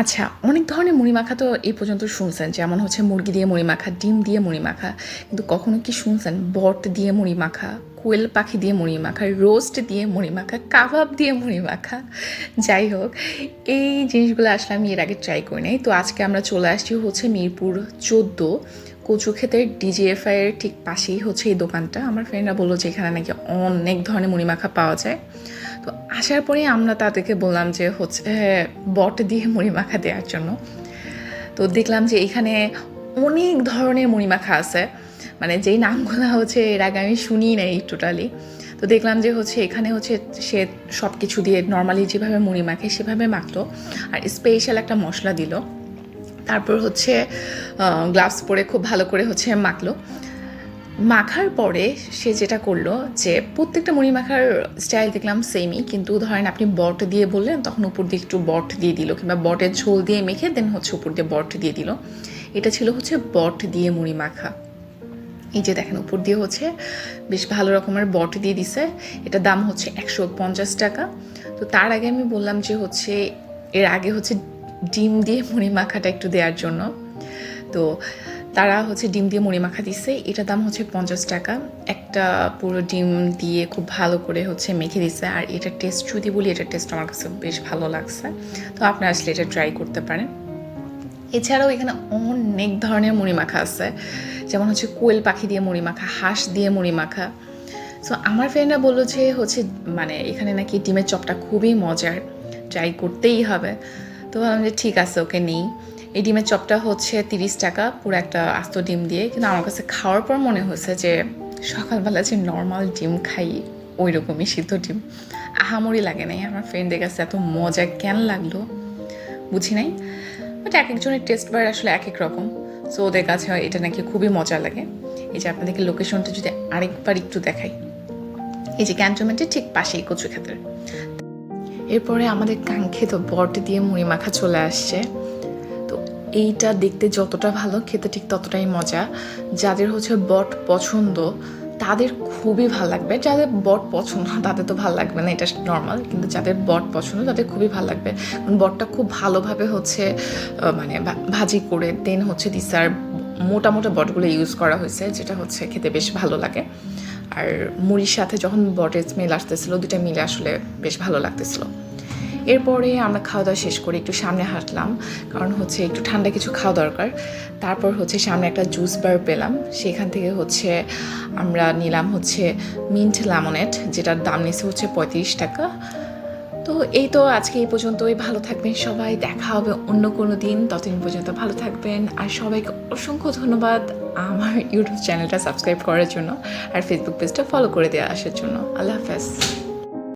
আচ্ছা অনেক ধরনের মুড়ি মাখা তো এই পর্যন্ত শুনছেন, যেমন হচ্ছে মুরগি দিয়ে মুড়ি মাখা ডিম দিয়ে মুড়ি মাখা কিন্তু কখনো কি শুনছেন? বট দিয়ে মুড়ি মাখা কোয়েল পাখি দিয়ে মুড়ি মাখা রোস্ট দিয়ে মুড়ি মাখা কাবাব দিয়ে মুড়ি মাখা যাই হোক, এই জিনিসগুলো আসলে আমি এর আগে ট্রাই করি নাই। তো আজকে আমরা চলে আসছি হচ্ছে মিরপুর চোদ্দ, কচু ক্ষেতের ডিজিএফআই এর ঠিক পাশেই হচ্ছে এই দোকানটা। আমার ফ্রেন্ডরা বলল যে এখানে নাকি অনেক ধরনের মুড়ি মাখা পাওয়া যায়। তো আসার পরেই আমরা তাদেরকে বললাম যে হচ্ছে বট দিয়ে মুড়ি মাখা দেওয়ার জন্য। তো দেখলাম যে এখানে অনেক ধরনের মুড়ি মাখা আছে। মানে যেই নামগুলো হচ্ছে এর আগে আমি শুনি নাই টোটালি তো দেখলাম যে হচ্ছে এখানে হচ্ছে সে সব কিছু দিয়ে নর্মালি যেভাবে মুড়ি মাখে সেভাবে মাখলো। আর স্পেশাল একটা মশলা দিল। তারপর হচ্ছে গ্লাভস পরে খুব ভালো করে হচ্ছে মাখলো। মাখার পরে সে যেটা করল যে প্রত্যেকটা মুড়ি মাখার স্টাইল দেখলাম সেমই কিন্তু ধরেন আপনি বট দিয়ে বললেন, তখন উপর দিয়ে একটু বট দিয়ে দিল, কিংবা বটের ঝোল দিয়ে মেখে দেন হচ্ছে উপর দিয়ে বট দিয়ে দিল। এটা ছিল হচ্ছে বট দিয়ে মুড়ি মাখা। এই যে দেখেন, উপর দিয়ে হচ্ছে বেশ ভালো রকমের বট দিয়ে দিছে। এটা দাম হচ্ছে একশো পঞ্চাশ টাকা। তো তার আগে আমি বললাম যে হচ্ছে এর আগে হচ্ছে ডিম দিয়ে মুড়ি মাখাটা একটু দেওয়ার জন্য। তো তারা হচ্ছে ডিম দিয়ে মুড়ি মাখা দিচ্ছে এটার দাম হচ্ছে পঞ্চাশ টাকা। একটা পুরো ডিম দিয়ে খুব ভালো করে হচ্ছে মেখে দিছে। আর এটার টেস্ট যদি বলি, এটার টেস্ট আমার কাছে বেশ ভালো লাগছে। তো আপনি আসলে এটা ট্রাই করতে পারেন। এছাড়াও এখানে অনেক ধরনের মুড়ি মাখা আছে। যেমন হচ্ছে কোয়েল পাখি দিয়ে মুড়ি মাখা, হাঁস দিয়ে মুড়ি মাখা। সো আমার ফ্রেন্ডরা বলল যে হচ্ছে মানে এখানে নাকি ডিমের চপটা খুবই মজার। ট্রাই করতেই হবে। তো ভাবলাম যে ঠিক আছে, ওকে নেই। এই ডিমের চপটা হচ্ছে তিরিশ টাকা, পুরো একটা আস্ত ডিম দিয়ে। কিন্তু আমার কাছে খাওয়ার পর মনে হয়েছে যে, সকালবেলা যে নর্মাল ডিম খাই ওই রকমই সিদ্ধ ডিম। আহামরি লাগে নাই, আমার ফ্রেন্ডের কাছে এত মজা কেন লাগল বুঝি নাই। বাট এক একজনের টেস্ট বার আসলে এক এক রকম। সো ওদের কাছে এটা নাকি খুবই মজা লাগে। এই যে আপনাদেরকে লোকেশনটা যদি আরেকবার একটু দেখাই। এই যে ক্যান্টনমেন্টের ঠিক পাশেই কচু ক্ষেতের এরপরে আমাদের কাঙ্ক্ষিত বট দিয়ে মুড়ি মাখা চলে আসছে। এইটা দেখতে যতটা ভালো, খেতে ঠিক ততটাই মজা। যাদের হচ্ছে বট পছন্দ, তাদের খুবই ভালো লাগবে। যাদের বট পছন্দ না, তাদের তো ভালো লাগবে না, এটা নর্মাল কিন্তু যাদের বট পছন্দ, তাদের খুবই ভালো লাগবে। বটটা খুব ভালোভাবে হচ্ছে মানে ভাজি করে দেন হচ্ছে দিসার মোটা মোটা বটগুলো ইউজ করা হয়েছে, যেটা হচ্ছে খেতে বেশ ভালো লাগে। আর মুড়ির সাথে যখন বটের স্মেল আসতেছিলো দুটা মিলে আসলে বেশ ভালো লাগতেছিল। এরপরে আমরা খাওয়া দাওয়া শেষ করে একটু সামনে হাঁটলাম, কারণ হচ্ছে একটু ঠান্ডা কিছু খাওয়া দরকার। তারপর হচ্ছে সামনে একটা জুস বার পেলাম, সেখান থেকে হচ্ছে আমরা নিলাম হচ্ছে মিন্ট লেমনেট, যেটার দাম নিচ্ছে হচ্ছে পঁয়ত্রিশ টাকা। তো এই তো আজকে এই পর্যন্তই, ভালো থাকবেন সবাই, দেখা হবে অন্য কোনো দিন, ততদিন পর্যন্ত ভালো থাকবেন। আর সবাইকে অসংখ্য ধন্যবাদ আমার ইউটিউব চ্যানেলটা সাবস্ক্রাইব করার জন্য, আর ফেসবুক পেজটা ফলো করে দেওয়া আসার জন্য। আল্লাহ হাফেজ।